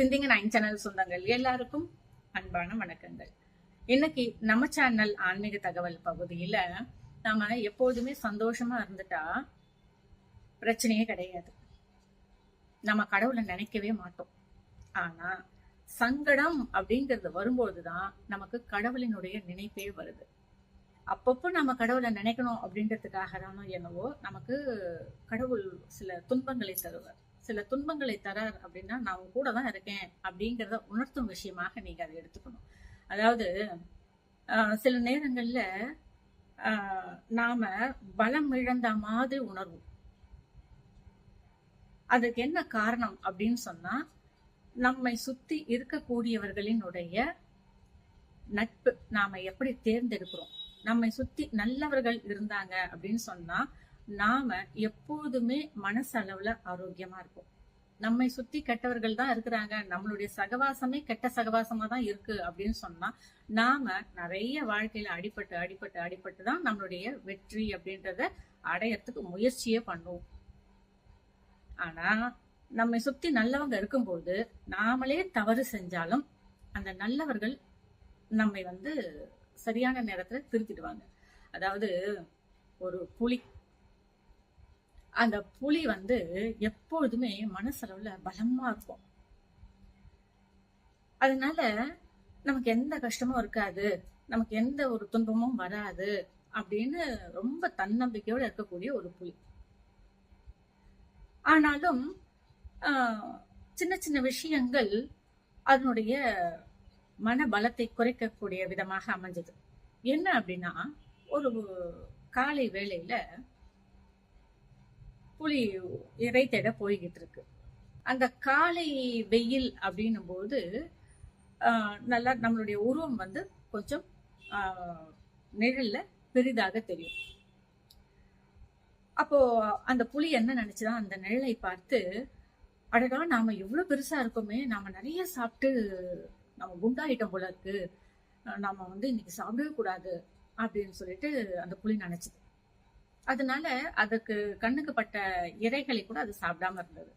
சிந்திங்க nine channel சொந்தங்கள் எல்லாருக்கும் அன்பான வணக்கங்கள். இன்னைக்கு நம்ம சேனல் ஆன்மீக தகவல் பகுதியில நாம எப்போதுமே சந்தோஷமா இருந்துட்டா பிரச்சனையே கிடையாது. நம்ம கடவுளை நினைக்கவே மாட்டோம். ஆனா சங்கடம் அப்படிங்கிறது வரும்போதுதான் நமக்கு கடவுளினுடைய நினைப்பே வருது. அப்பப்போ நம்ம கடவுளை நினைக்கணும் அப்படின்றதுக்காக தானோ என்னவோ நமக்கு கடவுள் சில துன்பங்களை தருவார். சில துன்பங்களை தரார் அப்படின்னா நான் உன் கூட தான் இருக்கேன் அப்படிங்கிறத உணர்த்தும் விஷயமாக நீங்க அதை எடுத்துக்கணும். அதாவது சில நேரங்கள்ல நாம பலம் இழந்த மாதிரி உணர்வோம். அதுக்கு என்ன காரணம் அப்படின்னு சொன்னா நம்மை சுத்தி இருக்கக்கூடியவர்களினுடைய நட்பு. நாம எப்படி தேர்ந்தெடுக்கிறோம்? நம்மை சுத்தி நல்லவர்கள் இருந்தாங்க அப்படின்னு சொன்னா நாம எப்போதுமே மனசளவுல ஆரோக்கியமா இருப்போம். நம்மை சுத்தி கெட்டவர்கள் தான் இருக்கிறாங்க. நம்மளுடைய சகவாசமே கெட்ட சகவாசமா தான் இருக்கு அப்படின்னு சொன்னா நாம நிறைய வாழ்க்கையில அடிபட்டு அடிபட்டு அடிபட்டு தான் நம்மளுடைய வெற்றி அப்படின்றத அடையறதுக்கு முயற்சியே பண்ணுவோம். ஆனா நம்மை சுத்தி நல்லவங்க இருக்கும்போது நாமளே தவறு செஞ்சாலும் அந்த நல்லவர்கள் நம்மை வந்து சரியான நேரத்துல திருத்திடுவாங்க. அதாவது ஒரு புலி அந்த புலி வந்து எப்பொழுதுமே மனசளவுல பலமா இருக்கும். அதனால நமக்கு எந்த கஷ்டமும் இருக்காது. நமக்கு எந்த ஒரு துன்பமும் வராது அப்படின்னு ரொம்ப தன்னம்பிக்கையோட இருக்கக்கூடிய ஒரு புலி. ஆனாலும் ஆஹ், சின்ன சின்ன விஷயங்கள் அதனுடைய மன பலத்தை குறைக்கக்கூடிய விதமாக அமைஞ்சது. என்ன அப்படின்னா ஒரு காலை வேளையில புலி இறை தேட போய்கிட்டு இருக்கு அந்த காலை வெயில் அப்படின்னும் போது நல்லா நம்மளுடைய உருவம் வந்து கொஞ்சம் நிழல்ல பெரிதாக தெரியும். அப்போ அந்த புலி என்ன நினைச்சுதான் அந்த நிழலை பார்த்து அடடா நாம எவ்வளவு பெருசா இருக்கோமே நாம நிறைய சாப்பிட்டு நம்ம குண்டாயிட்டோம் போல இருக்கு. நாம வந்து இன்னைக்கு சாப்பிடவே கூடாது அப்படின்னு சொல்லிட்டு அந்த புலி நினைச்சது. அதனால அதுக்கு கண்ணுக்கு பட்ட இறைகளை கூட அது சாப்பிடாம இருந்தது.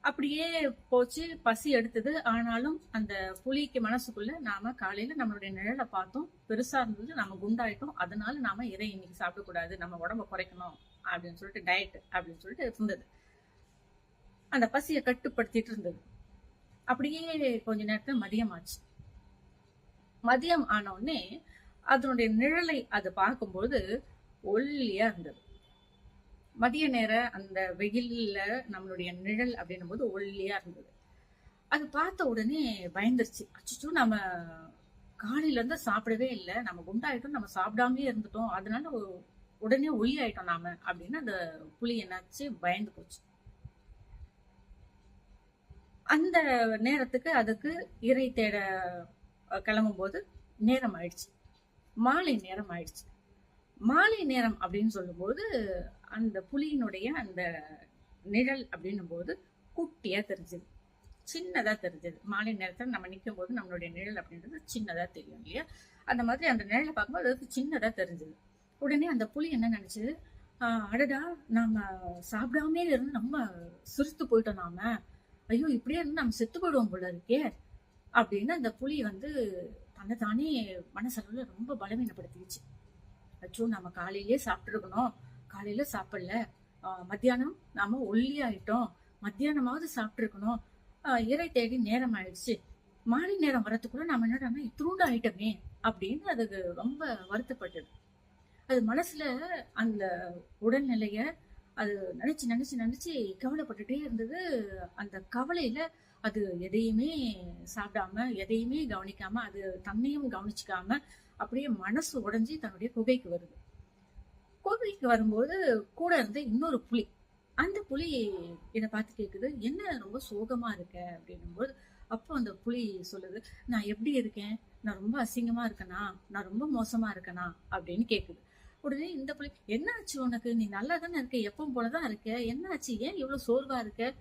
அப்படியே போச்சு பசி எடுத்தது. ஆனாலும் அந்த புலிக்கு மனசுக்குள்ள நாம காலையில நம்மளுடைய நிழலை பார்த்தோம். பெருசா இருந்தது நம்ம குண்டாயிட்டோம். அதனால நாம இறை இன்னைக்கு சாப்பிடக்கூடாது நம்ம உடம்ப குறைக்கணும் அப்படின்னு சொல்லிட்டு டயட் அப்படின்னு சொல்லிட்டு இருந்தது. அந்த பசியை கட்டுப்படுத்திட்டு இருந்தது. அப்படியே கொஞ்ச நேரத்துல மதியம் ஆச்சு. மதியம் ஆன உடனே அதனுடைய நிழலை அது பார்க்கும்போது ஒல்லியா இருந்தது. மதிய நேரம் அந்த வெயில்ல நம்மளுடைய நிழல் அப்படின்னும் போது ஒல்லியா இருந்தது. அது பார்த்த உடனே பயந்துருச்சு. அச்சோ நம்ம காலையில இருந்து சாப்பிடவே இல்லை. நம்ம குண்டாயிட்டோம் நம்ம சாப்பிடாமலே இருந்துட்டோம். அதனால உடனே ஒளி ஆயிட்டோம் நாம அப்படின்னு அந்த புலி என்னாச்சு பயந்து போச்சு. அந்த நேரத்துக்கு அதுக்கு இறை தேட கிளம்பும் போது நேரம் ஆயிடுச்சு. மாலை நேரம் ஆயிடுச்சு. மாலை நேரம் அப்படின்னு சொல்லும்போது அந்த புலியினுடைய அந்த நிழல் அப்படின்னும் போது குட்டியா தெரிஞ்சது. சின்னதா தெரிஞ்சது. மாலை நேரத்தில் நம்ம நிற்கும் போது நம்மளுடைய நிழல் அப்படின்றது சின்னதா தெரியும் இல்லையா? அந்த மாதிரி அந்த நிழலை பார்க்கும்போது அதுக்கு சின்னதா தெரிஞ்சது. உடனே அந்த புலி என்ன நினைச்சது? அடடா நாம சாப்பிடாமே இருந்து நம்ம சுருத்து போயிட்டோம் நாம. ஐயோ இப்படியே இருந்து நம்ம செத்து போயிடுவோம் போல இருக்கே அப்படின்னு அந்த புலி வந்து தன்னை தானே மனசளவில் ரொம்ப பலவீனப்படுத்திடுச்சு அச்சோ நம்ம காலையிலேயே சாப்பிட்டுருக்கணும். காலையில சாப்பிடல. மத்தியானம் நாம ஒல்லி ஆயிட்டோம். மத்தியானமாவது சாப்பிட்டுருக்கணும். இறை தேடி நேரம் ஆயிடுச்சு. மாலை நேரம் வரத்துக்குள்ள நம்ம என்னடா இத்திரூண்டு ஆயிட்டோமே அப்படின்னு அதுக்கு ரொம்ப வருத்தப்பட்டது. அது மனசுல அந்த உடல்நிலைய அது நினைச்சு நினைச்சு நினைச்சு கவலைப்பட்டுட்டே இருந்தது. அந்த கவலையில அது எதையுமே சாப்பிடாம எதையுமே கவனிக்காம அது தன்னையும் கவனிச்சுக்காம அப்படியே மனசு உடஞ்சி தன்னுடைய குகைக்கு வருது. குகைக்கு வரும்போது கூட இருந்து இன்னொரு புலி. அந்த புலி என்னை பார்த்து கேட்குது என்ன ரொம்ப சோகமா இருக்க? அப்படின்னும்போது அப்போ அந்த புலி சொல்லுது நான் எப்படி இருக்கேன்? நான் ரொம்ப அசிங்கமா இருக்கனா? நான் ரொம்ப மோசமா இருக்கனா? அப்படின்னு கேட்குது உடனே இந்த புலி என்னாச்சு உனக்கு? நீ நல்லா தானே இருக்க? எப்பவும் போலதான் இருக்க? என்னாச்சு? ஏன் இவ்வளவு சோர்வா இருக்க?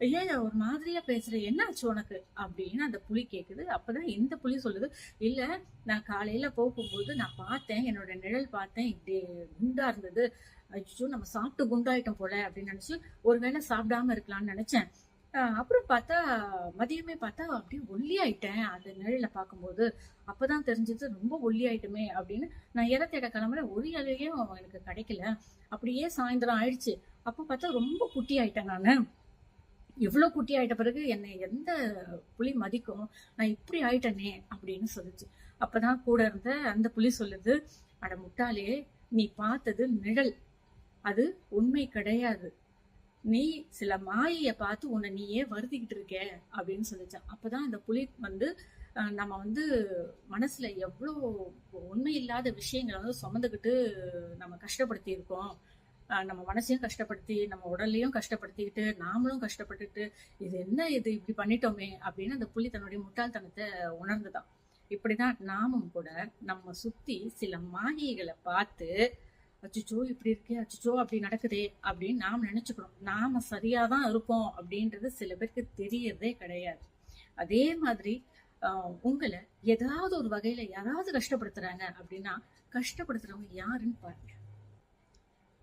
ஏன் ஒரு மாதிரியா பேசுற என்னாச்சு உனக்கு? அப்படின்னு அந்த புலி கேக்குது. அப்பதான் இந்த புலி சொல்லுது இல்ல நான் காலையில போகும்போது நான் பார்த்தேன் என்னோட நிழல் பார்த்தேன் இப்படி குண்டா இருந்தது. ஐயோ நம்ம சாப்பிட்டு குண்டாயிட்டோம் போல அப்படின்னு நினைச்சு ஒருவேளை சாப்பிடாம இருக்கலாம்னு நினைச்சேன். அப்புறம் பார்த்தா மதியமே பார்த்தா அப்படியே ஒல்லியாயிட்டேன். அந்த நிழல பார்க்கும்போது அப்பதான் தெரிஞ்சது ரொம்ப ஒல்லியாயிட்டுமே அப்படின்னு நான் இறை தேட கிளம்புற ஒரு இலையும் எனக்கு கிடைக்கல. அப்படியே சாயந்தரம் ஆயிடுச்சு. அப்போ பார்த்தா ரொம்ப குட்டி ஆயிட்டேன் நான். இவ்வளோ குட்டி ஆயிட்ட பிறகு என்னை எந்த புலி மதிக்கும்? நான் இப்படி ஆயிட்டனே அப்படின்னு சொல்லுச்சு. அப்பதான் கூட இருந்த அந்த புலி சொல்லுது அட முட்டாளே நீ பார்த்தது நிழல். அது உண்மை கிடையாது. நீ சில மாயைய பார்த்து உன்னை நீயே வருத்திக்கிட்டு இருக்க அப்படின்னு சொல்லிச்சான் அப்பதான் அந்த புலி வந்து நம்ம வந்து மனசுல எவ்வளோ உண்மை இல்லாத விஷயங்களை வந்து சுமந்துக்கிட்டு நம்ம கஷ்டப்படுத்தி இருக்கோம் நம்ம மனசையும் கஷ்டப்படுத்தி நம்ம உடல்லையும் கஷ்டப்படுத்திக்கிட்டு நாமளும் கஷ்டப்பட்டுட்டு இது என்ன இது இப்படி பண்ணிட்டோமே அப்படின்னு அந்த புலி தன்னுடைய முட்டாள்தனத்தை உணர்ந்துதான். இப்படிதான் நாமும் கூட நம்ம சுத்தி சில மாயைகளை பார்த்து அச்சுச்சோ இப்படி இருக்கே அச்சுச்சோ அப்படி நடக்குதே அப்படின்னு நாம் நினைச்சுக்கணும் நாம சரியாதான் இருப்போம் அப்படின்றது சில பேருக்கு தெரியறதே கிடையாது. அதே மாதிரி ஆஹ், உங்களை ஏதாவது ஒரு வகையில யாராவது கஷ்டப்படுத்துறாங்க அப்படின்னா கஷ்டப்படுத்துறவங்க யாருன்னு பாருங்க.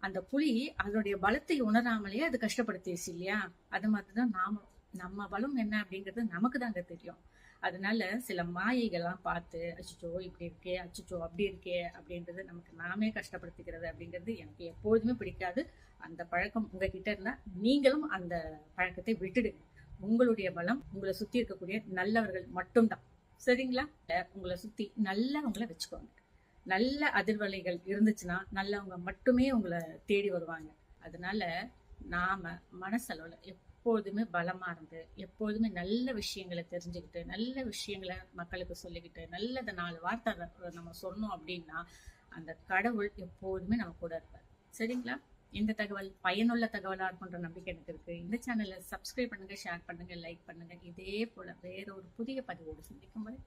அந்த புலி அதனுடைய பலத்தை உணராமலேயே அது கஷ்டப்படுத்திடுச்சு இல்லையா? அது மாதிரிதான் நாம நம்ம பலம் என்ன அப்படிங்கிறது நமக்கு தாங்க தெரியும். அதனால சில மாயைகள்லாம் பார்த்து அச்சுச்சோ இப்படி இருக்கே அச்சுச்சோ அப்படி இருக்கே அப்படின்றது நமக்கு நாமே கஷ்டப்படுத்திக்கிறது அப்படிங்கிறது எனக்கு எப்பொழுதுமே பிடிக்காது. அந்த பழக்கம் உங்ககிட்ட இருந்தா நீங்களும் அந்த பழக்கத்தை விட்டுடுங்க. உங்களுடைய பலம் உங்களை சுத்தி இருக்கக்கூடிய நல்லவர்கள் மட்டும்தான். சரிங்களா? உங்களை சுத்தி நல்லவங்களை வச்சுக்கோங்க. நல்ல அதிர்வலைகள் இருந்துச்சுன்னா நல்லவங்க மட்டுமே உங்களை தேடி வருவாங்க. அதனால நாம மனசளவில் எப்போதுமே பலமா இருந்து எப்போதுமே நல்ல விஷயங்களை தெரிஞ்சுக்கிட்டு நல்ல விஷயங்களை மக்களுக்கு சொல்லிக்கிட்டு நல்லதை நாலு வார்த்தை நம்ம சொன்னோம் அப்படின்னா அந்த கடவுள் எப்போதுமே நம்ம கூட இருப்பார். சரிங்களா? இந்த தகவல் பயனுள்ள தகவலாக இருக்குன்ற நம்பிக்கை எனக்கு இருக்கு. இந்த சேனலை சப்ஸ்கிரைப் பண்ணுங்க ஷேர் பண்ணுங்க லைக் பண்ணுங்க. இதே போல வேற ஒரு புதிய பதிவோடு சந்திக்கும் வரை